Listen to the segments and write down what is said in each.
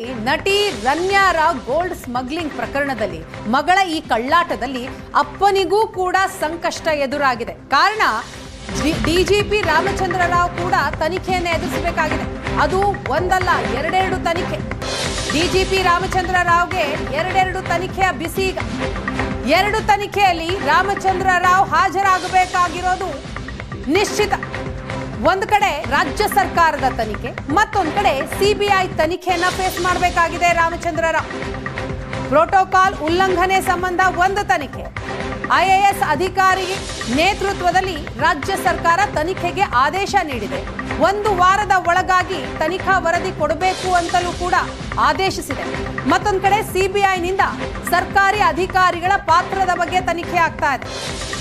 ನಟಿ ರನ್ಯಾರ gold smuggling ಪ್ರಕರಣದಲ್ಲಿ ಮಗಳ ಈ ಕಳ್ಳಾಟದಲ್ಲಿ ಅಪ್ಪನಿಗೂ ಕೂಡ ಸಂಕಷ್ಟ ಎದುರಾಗಿದೆ. ಕಾರಣ ಡಿಜಿಪಿ ರಾಮಚಂದ್ರ ರಾವ್ ಕೂಡ ತನಿಖೆಯನ್ನು ಎದುರಿಸಬೇಕಾಗಿದೆ. ಅದು ಒಂದಲ್ಲ, ಎರಡೆರಡು ತನಿಖೆ. ಡಿಜಿಪಿ ರಾಮಚಂದ್ರ ರಾವ್ಗೆ ಎರಡೆರಡು ತನಿಖೆಯ ಬಿಸಿ ಈಗ. ಎರಡು ತನಿಖೆಯಲ್ಲಿ ರಾಮಚಂದ್ರ ರಾವ್ ಹಾಜರಾಗಬೇಕಾಗಿರೋದು ನಿಶ್ಚಿತ. ಒಂದು ಕಡೆ ರಾಜ್ಯ ಸರ್ಕಾರದ ತನಿಖೆ, ಮತ್ತೊಂದು ಕಡೆ ಸಿಬಿಐ ತನಿಖೆಯನ್ನ ಫೇಸ್ ಮಾಡಬೇಕಾಗಿದೆ ರಾಮಚಂದ್ರ ಪ್ರೋಟೋಕಾಲ್ ಉಲ್ಲಂಘನೆ ಸಂಬಂಧ ಒಂದು ತನಿಖೆ. ಐಎಎಸ್ ಅಧಿಕಾರಿ ನೇತೃತ್ವದಲ್ಲಿ ರಾಜ್ಯ ಸರ್ಕಾರ ತನಿಖೆಗೆ ಆದೇಶ ನೀಡಿದೆ. ಒಂದು ವಾರದ ಒಳಗಾಗಿ ತನಿಖಾ ವರದಿ ಕೊಡಬೇಕು ಅಂತಲೂ ಕೂಡ ಆದೇಶಿಸಿದೆ. ಮತ್ತೊಂದು ಕಡೆ ಸಿಬಿಐನಿಂದ ಸರ್ಕಾರಿ ಅಧಿಕಾರಿಗಳ ಪಾತ್ರದ ಬಗ್ಗೆ ತನಿಖೆ ಆಗ್ತಾ ಇದೆ.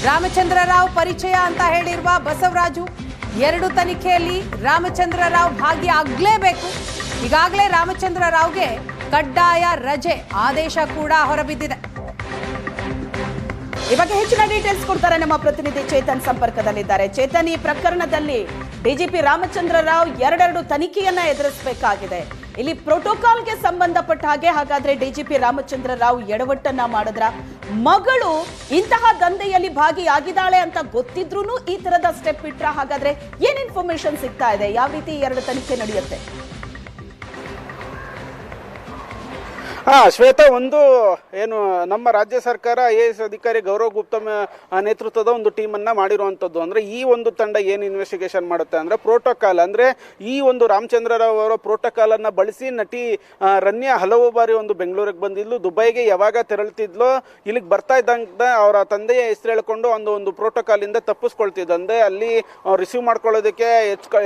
ರಾಮಚಂದ್ರ ಪರಿಚಯ ಅಂತ ಹೇಳಿರುವ ಬಸವರಾಜು ಎರಡು ತನಿಖೆಯಲ್ಲಿ ರಾಮಚಂದ್ರ ರಾವ್ ಭಾಗಿಯಾಗಲೇಬೇಕು ಈಗಾಗಲೇ ರಾಮಚಂದ್ರ ರಾವ್ಗೆ ಕಡ್ಡಾಯ ರಜೆ ಆದೇಶ ಕೂಡ ಹೊರಬಿದ್ದಿದೆ. ಈ ಬಗ್ಗೆ ಹೆಚ್ಚಿನ ಡೀಟೇಲ್ಸ್ ಕೊಡ್ತಾರೆ ನಮ್ಮ ಪ್ರತಿನಿಧಿ ಚೇತನ್ ಸಂಪರ್ಕದಲ್ಲಿದ್ದಾರೆ. ಚೇತನ್, ಈ ಪ್ರಕರಣದಲ್ಲಿ ಡಿಜಿಪಿ ರಾಮಚಂದ್ರ ರಾವ್ ಎರಡೆರಡು ತನಿಖೆಯನ್ನ ಎದುರಿಸಬೇಕಾಗಿದೆ. ಇಲ್ಲಿ ಪ್ರೋಟೋಕಾಲ್ಗೆ ಸಂಬಂಧಪಟ್ಟ ಹಾಗೆ, ಹಾಗಾದ್ರೆ ಡಿಜಿಪಿ ರಾಮಚಂದ್ರ ರಾವ್ ಎಡವಟ್ಟನ್ನ ಮಾಡಿದ್ರ. ಮಗಳು ಇಂತಹ ದಂಧೆಯಲ್ಲಿ ಭಾಗಿಯಾಗಿದ್ದಾಳೆ ಅಂತ ಗೊತ್ತಿದ್ರು ಈ ತರದ ಸ್ಟೆಪ್ ಇಟ್ರ ಹಾಗಾದ್ರೆ ಏನ್ ಇನ್ಫಾರ್ಮೇಶನ್ ಸಿಗ್ತಾ ಇದೆ? ಯಾವ ರೀತಿ ಎರಡು ತನಿಖೆ ನಡೆಯುತ್ತೆ? ಹಾ, ಶ್ವೇತಾ, ಒಂದು, ಏನು, ನಮ್ಮ ರಾಜ್ಯ ಸರ್ಕಾರ ಐ ಎ ಎಸ್ ಅಧಿಕಾರಿ ಗೌರವ್ ಗುಪ್ತಾ ನೇತೃತ್ವದ ಒಂದು ಟೀಮ್ ಅನ್ನ ಮಾಡಿರುವಂತದ್ದು. ಅಂದ್ರೆ ಈ ಒಂದು ತಂಡ ಏನು ಇನ್ವೆಸ್ಟಿಗೇಷನ್ ಮಾಡುತ್ತೆ ಅಂದ್ರೆ ಪ್ರೋಟೋಕಾಲ್ ಅಂದ್ರೆ ಈ ಒಂದು ರಾಮಚಂದ್ರ ರಾವ್ ಅವರ ಪ್ರೋಟೋಕಾಲ್ ಅನ್ನ ಬಳಸಿ ನಟಿ ರನ್ಯ ಹಲವು ಬಾರಿ ಒಂದು ಬೆಂಗಳೂರಿಗೆ ಬಂದಿದ್ಲು. ದುಬೈಗೆ ಯಾವಾಗ ತೆರಳ್ತಿದ್ಲು, ಇಲ್ಲಿಗೆ ಬರ್ತಾ ಇದ್ದಂತ ಅವರ ತಂದೆಯ ಹೆಸರು ಹೇಳ್ಕೊಂಡು ಒಂದು ಒಂದು ಪ್ರೋಟೋಕಾಲ್ ಇಂದ ತಪ್ಪಿಸ್ಕೊಳ್ತಿದ್ದ ಅಂದ್ರೆ ಅಲ್ಲಿ ರಿಸೀವ್ ಮಾಡ್ಕೊಳ್ಳೋದಕ್ಕೆ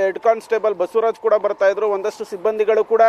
ಹೆಡ್ ಕಾನ್ಸ್ಟೇಬಲ್ ಬಸವರಾಜ್ ಕೂಡ ಬರ್ತಾ ಇದ್ರು. ಒಂದಷ್ಟು ಸಿಬ್ಬಂದಿಗಳು ಕೂಡ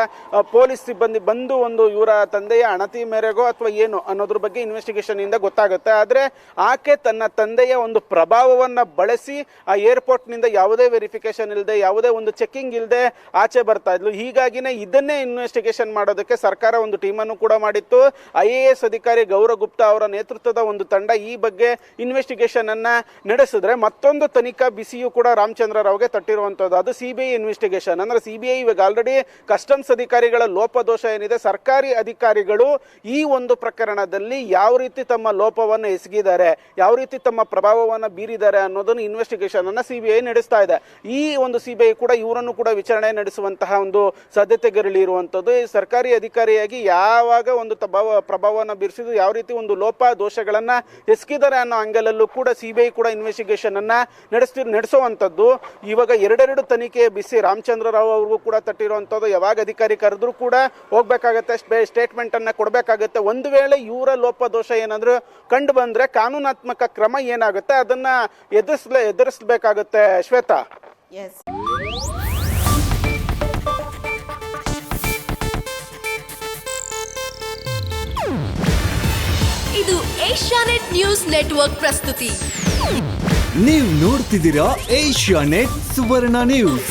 ಪೊಲೀಸ್ ಸಿಬ್ಬಂದಿ ಬಂದು ಒಂದು ಇವರ ತಂದೆಯ ಅಣತಿ ಮೇರೆಗೋ ಅಥವಾ ಏನು ಅನ್ನೋದ್ರ ಬಗ್ಗೆ ಇನ್ವೆಸ್ಟಿಗೇಷನ್ ಇಂದ ಗೊತ್ತಾಗುತ್ತೆ. ಆದ್ರೆ ಆಕೆ ತನ್ನ ತಂದೆಯ ಒಂದು ಪ್ರಭಾವವನ್ನ ಬಳಸಿ ಆ ಏರ್ಪೋರ್ಟ್ನಿಂದ ಯಾವುದೇ ವೆರಿಫಿಕೇಶನ್ ಇಲ್ಲದೆ ಯಾವುದೇ ಒಂದು ಚೆಕಿಂಗ್ ಇಲ್ಲದೆ ಆಚೆ ಬರ್ತಾ ಇದ್ಲು. ಹೀಗಾಗಿನೇ ಇದನ್ನೇ ಇನ್ವೆಸ್ಟಿಗೇಷನ್ ಮಾಡೋದಕ್ಕೆ ಸರ್ಕಾರ ಒಂದು ಟೀಮನ್ನು ಕೂಡ ಮಾಡಿತ್ತು. ಐ ಎ ಎಸ್ ಅಧಿಕಾರಿ ಗೌರವ್ ಗುಪ್ತಾ ಅವರ ನೇತೃತ್ವದ ಒಂದು ತಂಡ ಈ ಬಗ್ಗೆ ಇನ್ವೆಸ್ಟಿಗೇಷನ್ ಅನ್ನ ನಡೆಸಿದ್ರೆ ಮತ್ತೊಂದು ತನಿಖಾ ಬಿಸಿಯು ಕೂಡ ರಾಮಚಂದ್ರ ರಾವ್ಗೆ ತಟ್ಟಿರುವಂತದ್ದು. ಅದು ಸಿಬಿಐ ಇನ್ವೆಸ್ಟಿಗೇಷನ್ ಅಂದ್ರೆ ಸಿಬಿಐ ಇವಾಗ ಆಲ್ರೆಡಿ ಕಸ್ಟಮ್ಸ್ ಅಧಿಕಾರಿಗಳ ಲೋಪದೋಷ ಏನಿದೆ, ಸರ್ಕಾರಿ ಅಧಿಕಾರಿಗಳು ಈ ಒಂದು ಪ್ರಕರಣದಲ್ಲಿ ಯಾವ ರೀತಿ ತಮ್ಮ ಲೋಪವನ್ನು ಎಸಗಿದ್ದಾರೆ, ಯಾವ ರೀತಿ ತಮ್ಮ ಪ್ರಭಾವವನ್ನು ಬೀರಿದ್ದಾರೆ ಅನ್ನೋದನ್ನು ಇನ್ವೆಸ್ಟಿಗೇಷನ್ ಅನ್ನ ಸಿಬಿಐ ನಡೆಸ್ತಾ ಇದೆ. ಈ ಒಂದು ಸಿಬಿಐ ಕೂಡ ಇವರನ್ನು ಕೂಡ ವಿಚಾರಣೆ ನಡೆಸುವಂತಹ ಒಂದು ಸಾಧ್ಯತೆಗಳಿರುವಂಥದ್ದು ಸರ್ಕಾರಿ ಅಧಿಕಾರಿಯಾಗಿ ಯಾವಾಗ ಒಂದು ಪ್ರಭಾವ ಪ್ರಭಾವವನ್ನು ಬೀರಿಸಿದ್ರು, ಯಾವ ರೀತಿ ಒಂದು ಲೋಪ ದೋಷಗಳನ್ನ ಎಸಗಿದ್ದಾರೆ ಅನ್ನೋ ಅಂಗಲಲ್ಲೂ ಕೂಡ ಸಿಬಿಐ ಕೂಡ ಇನ್ವೆಸ್ಟಿಗೇಷನ್ ಅನ್ನ ನಡೆಸ್ತಿ, ನಡೆಸುವಂತದ್ದು. ಇವಾಗ ಎರಡೆರಡು ತನಿಖೆ ಬಿಸಿ ರಾಮಚಂದ್ರ ರಾವ್ ಅವ್ರಿಗೂ ಕೂಡ ತಟ್ಟಿರುವಂಥದ್ದು ಯಾವಾಗ ಅಧಿಕಾರಿ ಕರೆದ್ರೂ ಕೂಡ ಹೋಗ್ಬೇಕಾಗತ್ತೆ. ಸ್ಟೇಟ್ಮೆಂಟ್ ಅನ್ನ ಕೊಡಬೇಕಾಗುತ್ತೆ. ಒಂದು ವೇಳೆ ಇವರ ಲೋಪದೋಷ ಏನಾದ್ರು ಕಂಡು ಬಂದ್ರೆ ಕಾನೂನಾತ್ಮಕ ಕ್ರಮ ಏನಾಗುತ್ತೆ? ಅದನ್ನ ಎದುರಿಸಲೇ ಎದುರಿಸಬೇಕಾಗುತ್ತೆ. ಶ್ವೇತಾ? ಎಸ್ ಇದು ಏಷ್ಯಾನೆಟ್ ನ್ಯೂಸ್ ನೆಟ್ವರ್ಕ್ ಪ್ರಸ್ತುತಿ. ನೀವು ನೋಡ್ತಿದ್ದೀರಾ ಏಷ್ಯಾ ನೆಟ್ ಸುವರ್ಣ ನ್ಯೂಸ್.